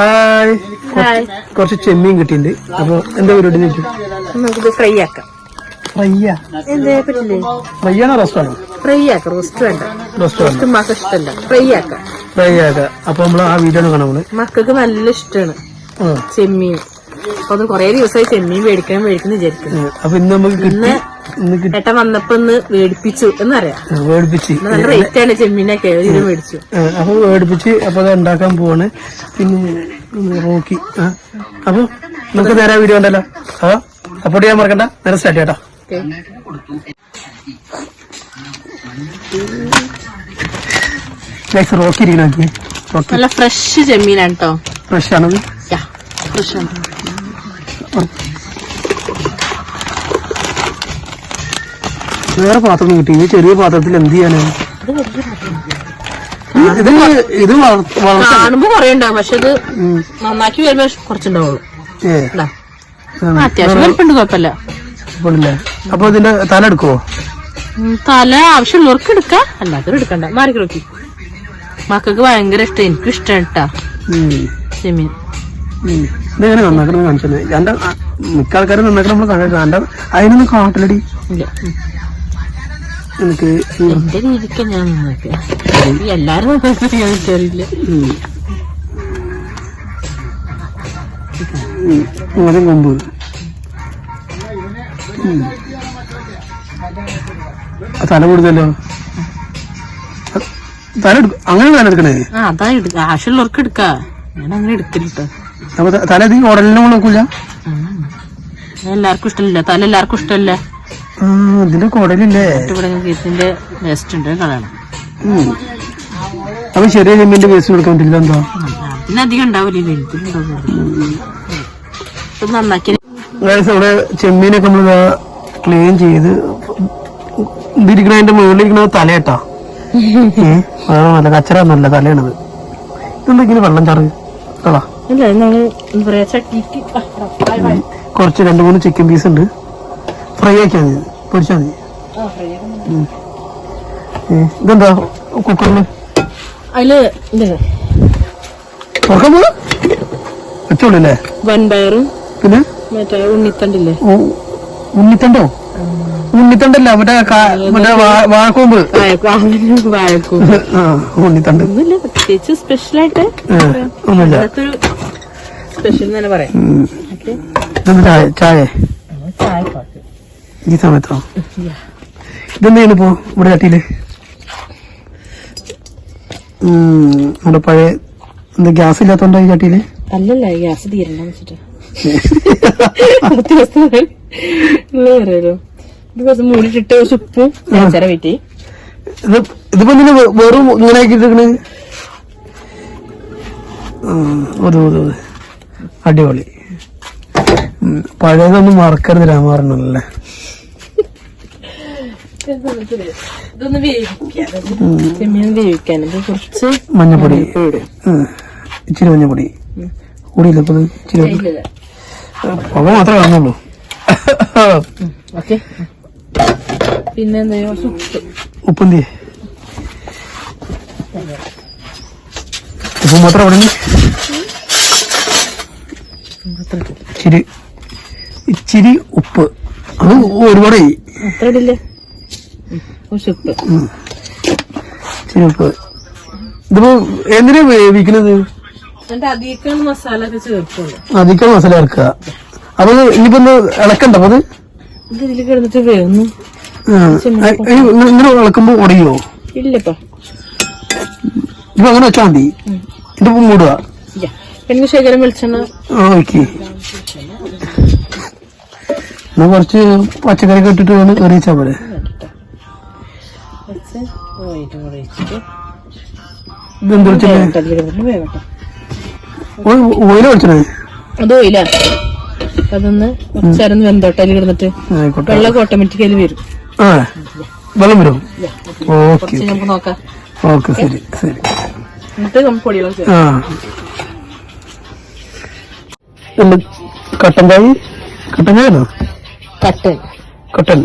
Hi കുറച്ച് ചെമ്മീൻ കിട്ടിയിട്ടുണ്ട്. അപ്പൊ എന്താ പരിപാടി നമുക്കിത് ഫ്രൈ ആക്കാം. ഫ്രൈയാ എന്തേ പറ്റില്ലേ? ഫ്രൈയാണോ റെസ്റ്റോറന്റ് ഫ്രൈ ആക്കാം. റോസ്റ്റ് വേണ്ട. റോസ്റ്റ് മക്ക ഇഷ്ടമല്ല ഫ്രൈ ആക്കാം. ഫ്രൈ ആക്കാം. അപ്പൊ നമ്മൾ ആ വീഡിയോ കാണാം നമ്മൾ മക്കൾക്ക് നല്ല ഇഷ്ടമാണ്. ചെമ്മീൻ. അപ്പൊ അത് കൊറേ ദിവസമായി ചെമ്മീൻ മേടിക്കാൻ മേടിക്കുന്നു വിചാരിക്കുന്നു. അപ്പൊ ഇന്ന് നമുക്ക് ഇന്ന് ഏട്ടൻ വന്നപ്പോ ഒന്ന് മേടിപ്പിച്ചു എന്നറിയാം. ആ, വേടിപ്പിച്ച്. നല്ല റേറ്റ് ആണ് ചെമ്മീനൊക്കെ മേടിച്ചു. അപ്പൊ വേടിപ്പിച്ച് അപ്പൊ അത് ഉണ്ടാക്കാൻ പോവാണ്. പിന്നെ നോക്കി റോക്കി അപ്പൊ നമുക്ക് നേരെ വീഡിയോ ഉണ്ടല്ലോ ആ അപ്പോട്ട് ഞാൻ മറക്കണ്ട. നേരെ സ്റ്റാർട്ട് ചെയ്യട്ടോ റോക്കി ഇരിക്കണ നല്ല ഫ്രഷ് ചെമ്മീനാണ് കേട്ടോ ഫ്രഷ് ആണത്? ഫ്രഷ് ആണ്. വേറെ പാത്രം കിട്ടി. ഈ ചെറിയ പാത്രത്തിൽ എന്ത് ചെയ്യാനാണ് ഇത് ഇത് കാണുമ്പോ കൊറേ ഉണ്ടാവും പക്ഷെ ഇത്. നന്നാക്കി വരുമ്പോ കുറച്ചുണ്ടാവുള്ളൂ. അത്യാവശ്യം വലിപ്പുണ്ട് കുഴപ്പമില്ല. ഇപ്പോഴില്ലേ അപ്പൊ ഇതിന്റെ തല എടുക്കുവോ? തല ആവശ്യമുള്ളവർക്ക് എടുക്കാം. അല്ലാത്തവർ എടുക്കണ്ട. മാറി നോക്കി. മക്കൾക്ക് ഭയങ്കര ഇഷ്ടം. എനിക്കും ഇഷ്ടം കേട്ടാ. ചെമ്മീൻ. ഇതെങ്ങനെ നന്നാക്കണം കാണിച്ചത് എന്റെ മിക്ക ആൾക്കാരും നന്നാക്കണം നമ്മൾ കാണാൻ എന്റെ അതിനൊന്നും കാട്ടിലടി ഇല്ല. എനിക്ക് എന്റെ രീതിക്ക് ഞാൻ നിങ്ങൾക്ക് എല്ലാരും ചോദിച്ചറിയില്ല. അതും കൊമ്പ് തല കൊടുത്തല്ലോ. തല എടുക്കും അങ്ങനെ തല എടുക്കണേ? അതാ എടുക്ക ആശുള്ളവർക്ക് എടുക്കാ. ഞാൻ അങ്ങനെ എടുക്കലിട്ടോ തല അധികം ഉടലിനെ നോക്കൂല? എല്ലാവർക്കും ഇഷ്ടമില്ല. തല എല്ലാവർക്കും ഇഷ്ടമല്ല. ഇതിന്റെ കുടലില്ലേ? ഇതിന്റെ വേസ്റ്റ് ഉണ്ട്. കളയണം. അപ്പൊ ചെറിയ ജമ്മിന്റെ വേസ്റ്റ് കൊടുക്കാൻ പറ്റില്ല എന്താ പിന്നെ അധികം ഉണ്ടാവില്ല നന്നാക്കി ഇവിടെ ചെമ്മീനൊക്കെ നമ്മൾ ക്ലീൻ ചെയ്ത് ഇതിരിക്കണതിന്റെ മുകളിലിരിക്കണ മുകളിലിരിക്കണത് തലയട്ടാ നല്ല കച്ചറ നല്ല തലയാണത്. ഇതെന്തെങ്കിലും വെള്ളം ചാറ്? കളാ. കുറച്ച് രണ്ട് മൂന്ന് ചിക്കൻ പീസ് ഉണ്ട്. ഫ്രൈ ആക്കിയാൽ മതി. പൊരിച്ചാൽ മതി. ഇതെന്താ? കുക്കറിൽ? അതിൽ തുറക്കാൻ പോലും വെച്ചോളൂ വൻപയറും പിന്നെ? മറ്റേ ഉണ്ണിത്തണ്ടില്ലേ? ഉണ്ണിത്തണ്ടോ? ഉണ്ണിത്തണ്ടല്ല മറ്റേ മറ്റേ വാഴക്കൂമ്പ്. ഉണ്ണിത്തണ്ട്. പ്രത്യേകിച്ച് സ്പെഷ്യൽ ആയിട്ട് ഒന്നുമില്ല. അതൊരു സ്പെഷ്യൽ തന്നെ പറയാം. ചായ? ചായ ഈ സമയത്തോ ഇതെന്താണ് ഇപ്പോ ഇവിടെ ചട്ടിയിൽ? നമ്മുടെ പഴയ എന്താ ഗ്യാസ് ഇല്ലാത്തോണ്ടോ ഈ ചട്ടിയിൽ? അല്ലല്ല ഗ്യാസ് തീരണ്ടെന്ന് വെച്ചിട്ട്. ഇത് കുറച്ച് മൂടിയിട്ടിട്ട് കുറച്ച് ഉപ്പും ചേര വെയിറ്റ് ഇത് ഇതിപ്പോ വെ- വെറും ഇങ്ങനെ ആക്കിട്ടിരിക്കണ് ഒരു. അടിപൊളി. പഴയതൊന്നും മറക്കരുത് രാമാറണല്ലേ ഇതൊന്ന് ചെമ്മീൻ കുറച്ച് മഞ്ഞപ്പൊടി ഇച്ചിരി മഞ്ഞപ്പൊടി. കൂടിയില്ല ഇപ്പൊ ഇച്ചിരി. പുക മാത്രമേ കാണുന്നുള്ളൂ. ഓക്കെ. പിന്നെ എന്താ ഉപ്പ്. ഉപ്പന്തി ഉപ്പ് മാത്രം അവിടെ ഇച്ചിരി ഇച്ചിരി ഉപ്പ്. അത് ഒരുപാട് അത്ര ഇടില്ല? കുറച്ച് ഉപ്പ് ഇതിപ്പോ എന്തിനാ വേവിക്കുന്നത് അധികം മസാല ഒക്കെ ചേർക്കുള്ളൂ. അധികം മസാല ഇറക്കുക അപ്പൊ ഇനിയിപ്പോ ഇളക്കണ്ട അത് ഇതിൽ കിടന്നിട്ട് വേവുന്നു. ഇങ്ങനെ ഇളക്കുമ്പോ ഉടയോ ഇല്ലപ്പോ. ഇപ്പൊ അങ്ങനെ വെച്ചാൽ മതി. ഇതിപ്പോ മൂടുക. പിന്നെ ശേഖരം വെളിച്ചെണ്ണ. ഓക്കെ എന്നാ കുറച്ച് പച്ചക്കറി കെട്ടിട്ട് ഇട്ടിട്ട് വേണം കറിയിച്ചാ പോലെ വെച്ച് ഓയിട്ട് കൂടെ വെച്ചിട്ട് ഇതെന്താ വെച്ചാൽ വേവട്ടെ, ഇതിൽ കിടന്ന് വേവട്ടെ. ഓയില വെച്ചേ അത് ഓയിലാ. അതൊന്ന് കുറച്ചേരം വെന്തോട്ടെ അതിൽ കിടന്നിട്ട്. വെള്ളമൊക്കെ ഓട്ടോമാറ്റിക്കലി വരും. ആ വെള്ളം വരും. ഇല്ല. ഓക്കെ നമുക്ക് നോക്കാം. ഓക്കെ ശരി ശരി. എന്നിട്ട് നമുക്ക് പൊടികളൊക്കെ കട്ടൻ ചായ? കട്ടൻ കട്ടൻ. കട്ടൻ.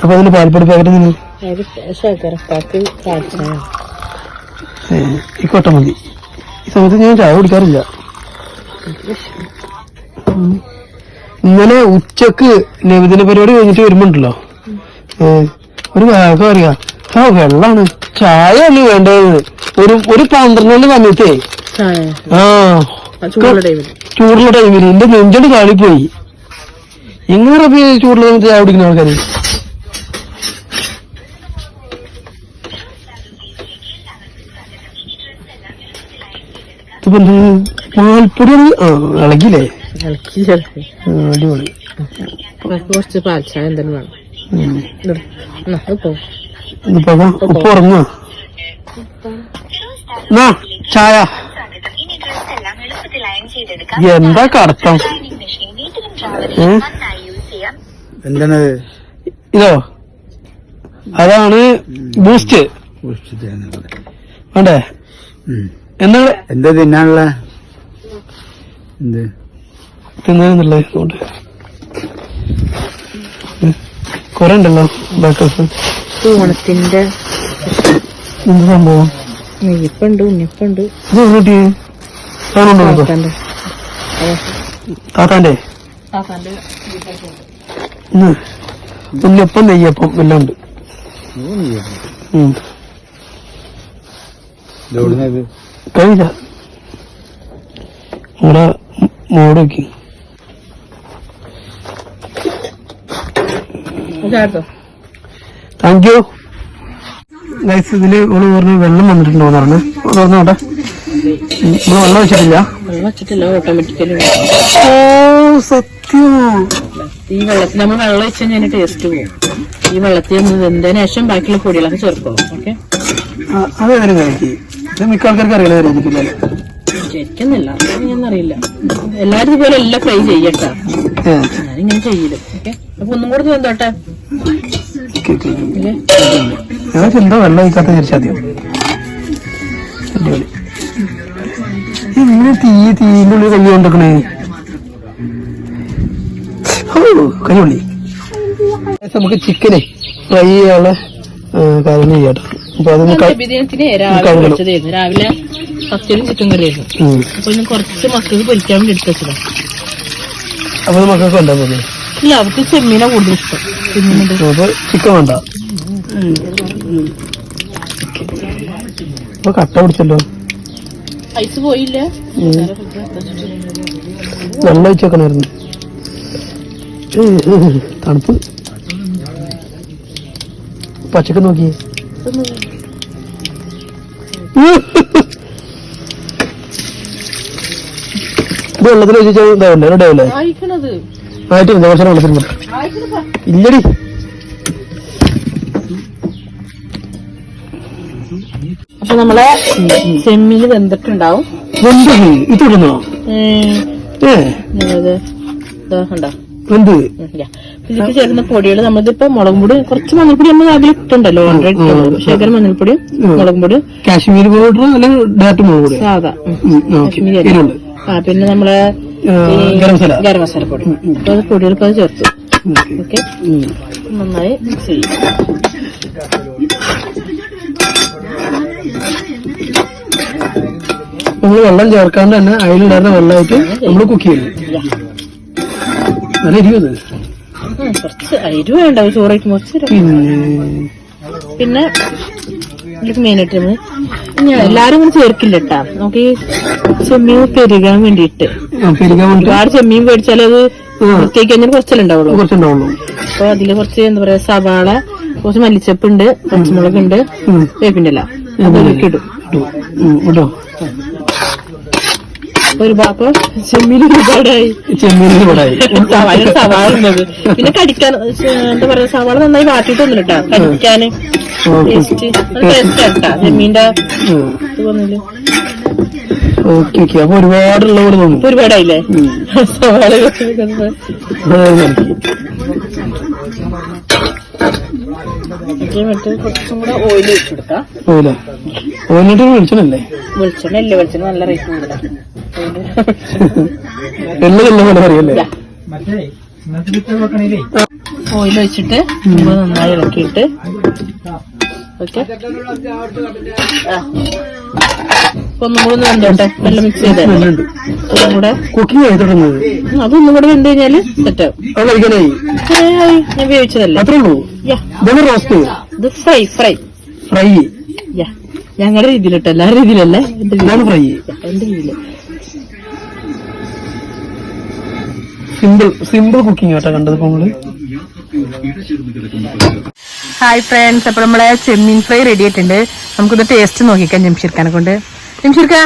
അപ്പൊ അതിന് പാൽപ്പൊടി പാക്കറ്റ് ഈ കൊട്ട മതി. ഈ സമയത്ത് ഞാൻ ചായ കുടിക്കാറില്ല. ഇന്നലെ ഉച്ചയ്ക്ക് നബിദിന പരിപാടി കഴിഞ്ഞിട്ട് വരുമ്പോണ്ടല്ലോ. ഒരു കാര്യം അറിയാ. ആ വെള്ളാണ്. ചായ അല്ല വേണ്ടത്. ഒരു ഒരു പന്ത്രണ്ട് സമയത്തേ ചായ. ആ. ചൂടുള്ള ടൈമിൽ എന്റെ നെഞ്ചോട് കാളിപ്പോയി. എങ്ങനെ റബി ചൂടുള്ള സമയത്ത് ചായ കുടിക്കുന്ന ആൾക്കാര്? ഇതിപ്പോ എന്ത് പാൽപ്പൊടി ഇളകിയില്ലേ? ഇളകില്ലേ അടിപൊളി. കുറച്ച് ചായ എന്തെങ്കിലും വേണം. ഉപ്പ് ഉറങ്ങുക എന്താ കടത്തം? എന്താണ്? ഇതോ? അതാണ് ബൂസ്റ്റ്. വേണ്ടേ? എന്നാ എന്താ തിന്നാനുള്ള? എന്ത്? തിന്നാന്നുള്ളത് കൊണ്ട് കൊറേ ഉണ്ടല്ലോ ഇത് ഓണത്തിന്റെ എന്ത് സംഭവം നെയ്യപ്പുണ്ട് ഉണ്ണിപ്പുണ്ട് താത്താന്റെ. ഉണ്ണിയപ്പം നെയ്യപ്പം എല്ലാം ഉണ്ട്. ഉം. കഴിച്ച ഇവിടെ മോഡ് വെക്കി താങ്ക് യു ഗൈസ് ഇതിൽ ഓൾ പറഞ്ഞു വെള്ളം വന്നിട്ടുണ്ടോ എന്ന് പറഞ്ഞു തുറന്നോട്ടെ നമ്മൾ വെള്ളം വെച്ചിട്ടില്ല. ഓ സത്യം. ഈ വെള്ളത്തിൽ നമ്മൾ വെള്ളം വെച്ച് കഴിഞ്ഞാൽ ടേസ്റ്റ് പോകും ഈ വെള്ളത്തിൽ നിന്ന് വെന്തതിന് ശേഷം ബാക്കിയുള്ള പൊടികളൊക്കെ ചേർക്കും ഓക്കെ അതേതായാലും കഴിക്കും? ഇത് മിക്ക ആൾക്കാർക്ക് അറിയില്ല അറിയില്ല എല്ലാരും ഇതുപോലെ എല്ലാം ഫ്രൈ ചെയ്യട്ടാ ഞാനിങ്ങനെ ചെയ്യില്ല. ഓക്കെ? അപ്പൊ ഒന്നും കൂടെ എന്തോ വെള്ളം ഒഴിക്കാത്ത അടിപൊളി. ഇങ്ങനെ തീ തീന്റെ ഉള്ളിൽ കൈ കൊണ്ടിരിക്കണേ കൈപൊള്ളി നമുക്ക് ചിക്കനെ ഫ്രൈ ചെയ്യാനുള്ള കാര്യങ്ങൾ കാര്യം ചെയ്യാട്ടോ അപ്പൊ ബിരിയാണിത്തിന് രാവിലെ വെച്ചതായിരുന്നു രാവിലെ ഫസ്റ്റിലും ചിക്കൻ കറിയായിരുന്നു. അപ്പൊ ഇന്ന് കുറച്ച് മക്കൾക്ക് പൊരിക്കാൻ വേണ്ടി എടുത്ത് വെച്ചതാ. അപ്പൊ ഇത് മക്കൾക്ക് ഉണ്ടാ പോലെ ഇല്ല അവർക്ക് ചെമ്മീനാ കൂടുതൽ ഇഷ്ടം. ചെമ്മീനുണ്ട്. ചിക്കൻ വേണ്ട? അപ്പൊ കട്ട പിടിച്ചല്ലോ. ഐസ് പോയില്ല. നല്ല വെള്ളം ഒഴിച്ച് വെക്കണമായിരുന്നു തണുപ്പ്. പച്ചക്ക് നോക്കി വെള്ളത്തിൽ ഇതാവില്ലേ വെള്ളത്തിൽ ഇല്ലടി. അപ്പൊ നമ്മളെ ചെമ്മീന് വെന്തിട്ടുണ്ടാവും. വെന്ത് ഇത് ഇടുന്നോ? ഏ. കണ്ടോ. ഇതിലേക്ക് ചേർന്ന പൊടികൾ നമ്മളിതിപ്പോ മുളക് പൊടി കുറച്ച് മഞ്ഞൾപ്പൊടി നമ്മൾ അതിൽ ഇട്ടുണ്ടല്ലോ ഓൾറെഡി ശേഖരം മഞ്ഞൾപ്പൊടിയും മുളക് പൊടി. കാശ്മീരി പൗഡർ അല്ലെങ്കിൽ മുളക് പൊടി? സാധാ. ആ പിന്നെ നമ്മളെ ഗരം മസാല. ഗരം മസാല പൊടി. അത് പൊടികൾക്ക് അത് ചേർത്തു. ഓക്കെ. നന്നായി മിക്സ് ചെയ്യും. നമ്മൾ വെള്ളം ചേർക്കാണ്ട് തന്നെ അതിലുണ്ടായിരുന്ന വെള്ളമായിട്ട് നമ്മൾ കുക്ക് ചെയ്യും. കുറച്ച് വേണ്ട ഒരു ചോറ് കഴിക്കുമ്പോൾ കുറച്ച് പിന്നെ? ഇതിലേക്ക് മെയിനായിട്ട് ഞാൻ എല്ലാരും കൂടി ചേർക്കില്ല കേട്ടാ നമുക്ക് ഈ ചെമ്മീൻ പെരുകാൻ വേണ്ടിയിട്ട്. വേണ്ടിട്ട് ഒരുപാട് ചെമ്മീൻ മേടിച്ചാൽ അത്. വൃത്തിയാക്കി കഴിഞ്ഞാൽ കുറച്ചിലുണ്ടാവുള്ളൂ കുറച്ചുണ്ടാവുള്ളൂ. അപ്പൊ അതിൽ കുറച്ച് എന്താ പറയാ സവാള കുറച്ച് മല്ലിച്ചപ്പ് ഉണ്ട് പച്ചമുളക് ഉണ്ട് വേപ്പിന്റെ ഇല. അതൊക്കെ ഇടും. കേട്ടോ ഒരു ഭാഗം ചെമ്മീൻ ഒരുപാടായി ചെമ്മീൻ സവാള സവാള ഉള്ളത്. പിന്നെ കടിക്കാൻ എന്താ പറയാ സവാള നന്നായി വാട്ടിട്ടൊന്നും കേട്ടോ കടിക്കാന് ടേസ്റ്റ് ചെമ്മീന്റെ ഇത് പറഞ്ഞില്ലേ ഓക്കെ ഓക്കെ. അപ്പൊ ഒരുപാടുള്ള പോലെ തോന്നും. ഇപ്പൊ ഒരുപാടായില്ലേ? സവാള കുറച്ച് കൂടെ ഓയിൽ പോയില്ല ഓയിലിട്ട് വിളിച്ചണല്ലേ വെളിച്ചെണ്ണ ഇല്ല? വെളിച്ചെണ്ണ നല്ല റേറ്റ് എല്ലാം എല്ലാം പോലെ അറിയല്ലേ ഓയിൽ വെച്ചിട്ട് നന്നായി ഇളക്കിയിട്ട്. ഓക്കെ ഒന്നും കൂടെ വെന്തോട്ടെ? വെള്ളം മിക്സ് ചെയ്ത്. ഒന്നും കൂടെ. കുക്കിംഗ് ആയി തുടങ്ങുന്നത്. അതൊന്നും കൂടെ വെന്ത് കഴിഞ്ഞാൽ സെറ്റാവും ഞാൻ വേവിച്ചതല്ലേ അത്രേ ഉള്ളൂ? റോസ്റ്റ് ഇത് ഫ്രൈ ഫ്രൈ ഫ്രൈ യാ. ഞങ്ങളുടെ രീതിയിലിട്ടോ എല്ലാ രീതിയിലല്ലേ? ഫ്രൈ എന്റെ രീതിയിൽ സിമ്പിൾ സിമ്പിൾ കുക്കിംഗ് ആട്ടോ കണ്ടത് നമ്മൾ. ഹായ് ഫ്രണ്ട്സ് അപ്പൊ നമ്മളെ ചെമ്മീൻ ഫ്രൈ റെഡി ആയിട്ടുണ്ട്. നമുക്കിത് ടേസ്റ്റ് നോക്കിക്കാം ജംഷീർഖാനെ കൊണ്ട്. ജംഷീർക്ക?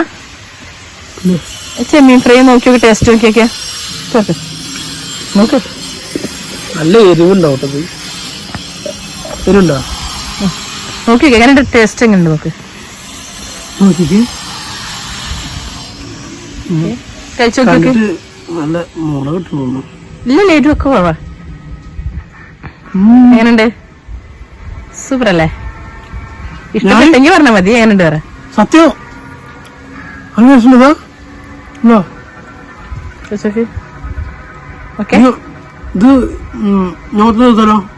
ചെമ്മീൻ ഫ്രൈ നോക്കി ടേസ്റ്റ് നോക്കിയൊക്കെ. നോക്ക്. നല്ല എരിവുണ്ടോ. എരിവുണ്ടോ? നോക്കി എങ്ങനെ ടേസ്റ്റ് എങ്ങനെ നോക്ക്. നോക്കിക്ക്. കഴിച്ചു നല്ല മുളക് കിട്ടുന്നു ഇല്ല ലേറ്റ് ഒക്കെ പോവാ എങ്ങനെയുണ്ട് സൂപ്പർ അല്ലേ ഇഷ്ടപ്പെട്ടെങ്കിൽ പറഞ്ഞാ മതി എങ്ങനെയുണ്ട് വേറെ സത്യം. അങ്ങനെ. ഓക്കെ. ഇത്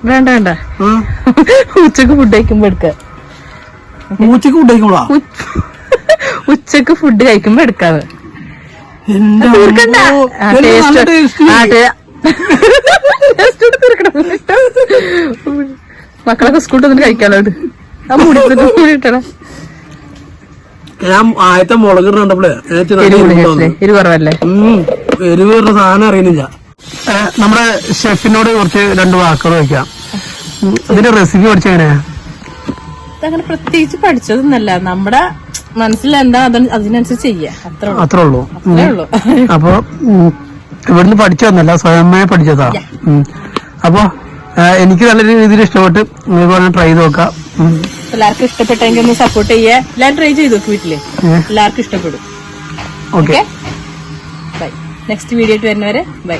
വേണ്ട വേണ്ട. ഉച്ചയ്ക്ക് ഫുഡ് കഴിക്കുമ്പോ എടുക്കാം. മൂച്ചക്ക് ഉണ്ടായിക്കോളാ ഉച്ചയ്ക്ക് ഫുഡ് കഴിക്കുമ്പോ എടുക്കാതെ. മക്കളൊക്കെ സ്കൂളിൽ വന്നിട്ട് കഴിക്കാലോ ഇത്. ആ മുടി കൂടിയിട്ടേ ഞാൻ ആദ്യത്തെ മുളക് കണ്ടപ്പോഴേ എരിവ് കുറവല്ലേ? എരിവ് പറഞ്ഞ സാധനം അറിയുന്നില്ല. നമ്മുടെ ഷെഫിനോട് കുറച്ച് രണ്ട് വാക്കുകൾ വയ്ക്കാം ഇതിന്റെ റെസിപ്പി പഠിച്ച എങ്ങനെയാ അങ്ങനെ പ്രത്യേകിച്ച് പഠിച്ചതൊന്നല്ല നമ്മുടെ മനസ്സിൽ എന്താ അതിനനുസരിച്ച് ചെയ്യാ. അത്രേ ഉള്ളൂ. അത്രേ ഉള്ളൂ. അപ്പൊ ഇവിടുന്ന് പഠിച്ചതൊന്നല്ല സ്വയമേ പഠിച്ചതാ. അപ്പൊ എനിക്ക് നല്ല രീതിയിൽ ഇഷ്ടപ്പെട്ട് ട്രൈ ചെയ്ത് നോക്കാം. എല്ലാവർക്കും ഇഷ്ടപ്പെട്ടെങ്കിൽ ഒന്ന് സപ്പോർട്ട് ചെയ്യേ. എല്ലാവരും ട്രൈ ചെയ്തു നോക്ക് വീട്ടിൽ. എല്ലാവർക്കും ഇഷ്ടപ്പെടും. Okay okay bye next video ആയിട്ട് വരുന്നവരെ ബൈ